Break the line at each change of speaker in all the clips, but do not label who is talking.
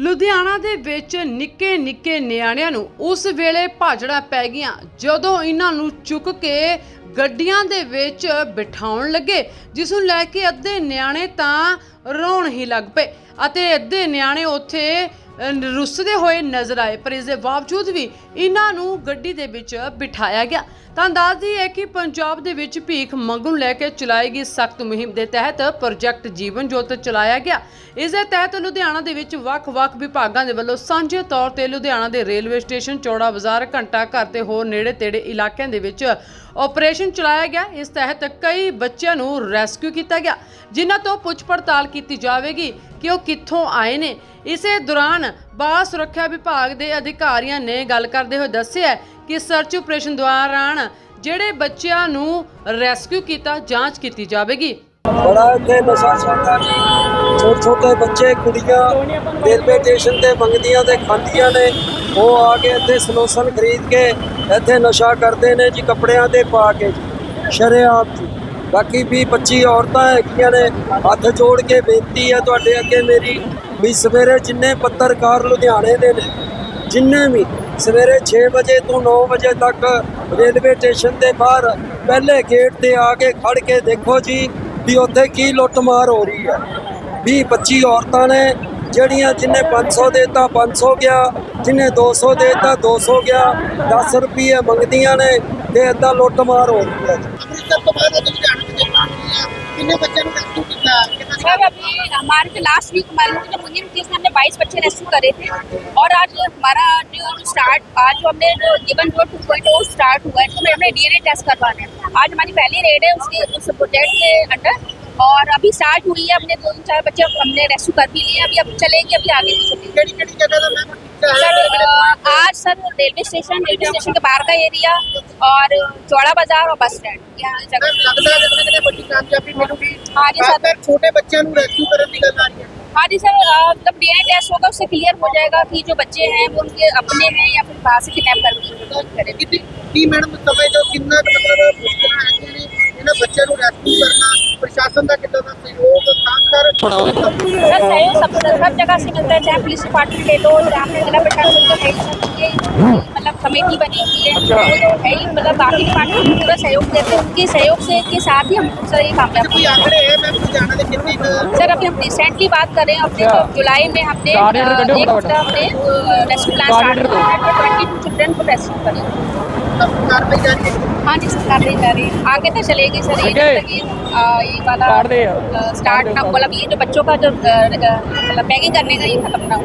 ਲੁਧਿਆਣਾ ਦੇ ਵਿੱਚ ਨਿੱਕੇ ਨਿੱਕੇ ਨਿਆਣਿਆਂ ਨੂੰ ਉਸ ਵੇਲੇ ਭਾਜੜਾ ਪੈ ਗਈਆਂ, ਜਦੋਂ ਇਹਨਾਂ ਨੂੰ ਚੁੱਕ ਕੇ ਗੱਡੀਆਂ ਦੇ ਵਿੱਚ ਬਿਠਾਉਣ ਲੱਗੇ, ਜਿਸ ਨੂੰ ਲੈ ਕੇ ਅੱਧੇ ਨਿਆਣੇ ਤਾਂ ਰੋਣ ਹੀ ਲੱਗ ਪਏ। ਅਤੇ ਅੱਧੇ ਨਿਆਣੇ ਉੱਥੇ ਰੁੱਸਦੇ ਹੋਏ ਨਜ਼ਰ ਆਏ, ਪਰ ਇਸ ਦੇ ਬਾਵਜੂਦ ਵੀ ਇਹਨਾਂ ਨੂੰ ਗੱਡੀ ਦੇ ਵਿੱਚ ਬਿਠਾਇਆ ਗਿਆ। ਤਾਂ ਦੱਸਦੀ ਹੈ ਕਿ ਪੰਜਾਬ ਦੇ ਵਿੱਚ ਭੀਖ ਮੰਗਣ ਲੈ ਕੇ ਚਲਾਈ ਗਈ ਸਖਤ ਮੁਹਿੰਮ ਦੇ ਤਹਿਤ ਪ੍ਰੋਜੈਕਟ ਜੀਵਨ ਜੋਤ ਚਲਾਇਆ ਗਿਆ। ਇਸ ਦੇ ਤਹਿਤ ਲੁਧਿਆਣਾ ਦੇ ਵਿੱਚ ਵੱਖ-ਵੱਖ ਵਿਭਾਗਾਂ ਦੇ ਵੱਲੋਂ ਸਾਂਝੇ ਤੌਰ ਤੇ ਲੁਧਿਆਣਾ ਦੇ ਰੇਲਵੇ ਸਟੇਸ਼ਨ, ਚੌੜਾ ਬਾਜ਼ਾਰ, ਘੰਟਾ ਘਰ ਤੇ ਹੋਰ ਨੇੜੇ-ਤੇੜੇ ਇਲਾਕਿਆਂ ਦੇ ਵਿੱਚ ਆਪਰੇਸ਼ਨ ਚਲਾਇਆ ਗਿਆ। ਇਸ ਤਹਿਤ ਕਈ ਬੱਚਿਆਂ ਨੂੰ ਰੈਸਕਿਊ ਕੀਤਾ ਗਿਆ, ਜਿਨ੍ਹਾਂ ਤੋਂ ਪੁੱਛ ਪੜਤਾਲ ਕੀਤੀ ਜਾਵੇਗੀ। ਕਿ ਉਹ ਕਿੱਥੋਂ ਆਏ ਨੇ? ਇਸੇ ਦੌਰਾਨ ਬਾਲ ਸੁਰੱਖਿਆ ਵਿਭਾਗ ਦੇ ਅਧਿਕਾਰੀਆਂ ਨੇ ਗੱਲ ਕਰਦੇ ਹੋਏ ਦੱਸਿਆ ਕਿ ਸਰਚ ਆਪਰੇਸ਼ਨ ਦੌਰਾਨ ਜਿਹੜੇ ਬੱਚਿਆਂ ਨੂੰ ਰੈਸਕਿਊ ਕੀਤਾ, ਜਾਂਚ ਕੀਤੀ ਜਾਵੇਗੀ।
ਬੜਾ ਇੱਥੇ ਨਸ਼ਾ ਚੱਲਦਾ ਛੋਟੇ ਛੋਟੇ ਬੱਚੇ, ਕੁੜੀਆਂ, ਰੇਲਵੇ ਸਟੇਸ਼ਨ ਤੇ ਮੰਗਦੀਆਂ ਤੇ ਖਾਂਦੀਆਂ ਨੇ। ਉਹ ਆ ਕੇ ਇੱਥੇ ਸਲੋਸਨ ਖਰੀਦ ਕੇ ਇੱਥੇ ਨਸ਼ਾ ਕਰਦੇ ਨੇ ਜੀ, ਕੱਪੜਿਆਂ ਤੇ ਪਾ ਕੇ ਜੀ। ਸ਼ਰੇਆਮ ਜੀ। ਬਾਕੀ ਵੀ 25 ਔਰਤਾਂ ਹੈਗੀਆਂ ਨੇ, ਹੱਥ ਜੋੜ ਕੇ ਬੇਨਤੀ ਹੈ ਤੁਹਾਡੇ ਅੱਗੇ ਮੇਰੀ, ਵੀ ਸਵੇਰੇ ਜਿੰਨੇ ਪੱਤਰਕਾਰ ਲੁਧਿਆਣੇ ਦੇ ਨੇ, ਜਿੰਨੇ ਵੀ ਸਵੇਰੇ 6 ਵਜੇ ਤੋਂ 9 ਵਜੇ ਤੱਕ ਰੇਲਵੇ ਸਟੇਸ਼ਨ ਦੇ ਬਾਹਰ ਪਹਿਲੇ ਗੇਟ ਤੇ ਆ ਕੇ ਖੜ ਕੇ ਦੇਖੋ ਜੀ, ਵੀ ਉੱਥੇ ਕੀ ਲੁੱਟਮਾਰ ਹੋ ਰਹੀ ਹੈ। 20 25 ਔਰਤਾਂ ਨੇ, ਜਿਹੜੀਆਂ ਜਿੰਨੇ 500 ਦੇਤਾ 500 ਗਿਆ, ਜਿੰਨੇ 200 ਦੇਤਾ 200 ਗਿਆ 10 ਰੁਪਏ ਮੰਗਦੀਆਂ ਨੇ, ਤੇ ਏਦਾਂ ਲੁੱਟਮਾਰ ਹੋ ਰਹੀ ਹੈ।
ਅੰਮ੍ਰਿਤਸਰ ਤੋਂ ਬਾਅਦ ਅੱਜ ਲੁਧਿਆਣਾ ਵਿੱਚ ਪਹੁੰਚੀ ਆ ਕਿੰਨੇ ਬੱਚਿਆਂ ਨੂੰ ਰੈਸਕਿਊ ਕੀਤਾ ਕਿੰਨਾ
सर अभी हमारे जो लास्ट वीक हमारे जो मुहिम थी इसमें हमने 22 बच्चे रेस्क्यू करे थे और आज हमारा जो स्टार्ट आज जो हमने जो जीवन जो टू पॉइंट स्टार्ट हुआ है उसमें हमने डीएनए टेस्ट करवाना है आज हमारी पहली रेड है उसके उस प्रोजेक्ट के अंडर और अभी स्टार्ट हुई है अपने दो तीन चार बच्चे हमने रेस्क्यू कर भी लिए अभी अब चलेंगे अभी आगे आज sir railway station railway station के बाहर का एरिया और चौड़ा बाज़ार और बस स्टैंड हाँ जी सर।
छोटे बच्चों को
हाँ। जी सर जब डी टेस्ट होगा उससे क्लियर हो जाएगा कि जो बच्चे हैं वो उनके अपने हैं या फिर बाहर से किडनैप कर।
मैडम समझ जो कितना मतलब मुश्किल को रेस्क्यू करना प्रशासन का
कितना सहयोग खासकर हर जगह से मिलता है चाहे पुलिस डिपार्टमेंट ले लो चाहे जिला प्रशासन को मतलब कमेटी बनी हुई है। तो है ही मतलब बाकी डिपार्टमेंट पूरा सहयोग देते हैं। उनके सहयोग से के साथ ही हम सर ये
काम
अच्छा,
करते हैं।
सर अभी हम रिसेंटली बात करें अपने जुलाई में हमने एक हमने रेस्क्यू प्लान स्टार्ट किया है ट्वेंटी टू चिल्ड्रन को रेस्क्यू करें
कार्रवाई जारी है
हाँ जी सरकार नहीं जा रही आगे तो चलेगी सर ये जब तक ये अ, ये वाला स्टार्ट ना मतलब ये जो बच्चों का जो अ, अ, मतलब पैकिंग करने का ये खत्म ना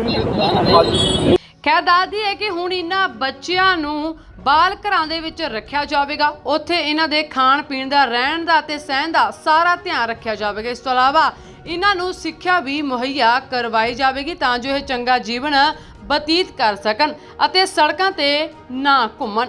हो
ਖੈਰ ਦੱਸਦੀ ਹੈ ਕਿ ਹੁਣ ਇਹਨਾਂ ਬੱਚਿਆਂ ਨੂੰ ਬਾਲ ਘਰਾਂ ਦੇ ਵਿੱਚ ਰੱਖਿਆ ਜਾਵੇਗਾ ਉੱਥੇ ਇਹਨਾਂ ਦੇ ਖਾਣ ਪੀਣ ਦਾ ਰਹਿਣ ਦਾ ਤੇ ਸਹਿਣ ਦਾ ਸਾਰਾ ਧਿਆਨ ਰੱਖਿਆ ਜਾਵੇਗਾ ਇਸ ਤੋਂ ਇਲਾਵਾ ਇਹਨਾਂ ਨੂੰ ਸਿੱਖਿਆ ਵੀ ਮੁਹੱਈਆ ਕਰਵਾਈ ਜਾਵੇਗੀ ਤਾਂ ਜੋ ਇਹ ਚੰਗਾ ਜੀਵਨ ਬਤੀਤ ਕਰ ਸਕਣ ਅਤੇ ਸੜਕਾਂ ਤੇ ਨਾ ਘੁੰਮਣ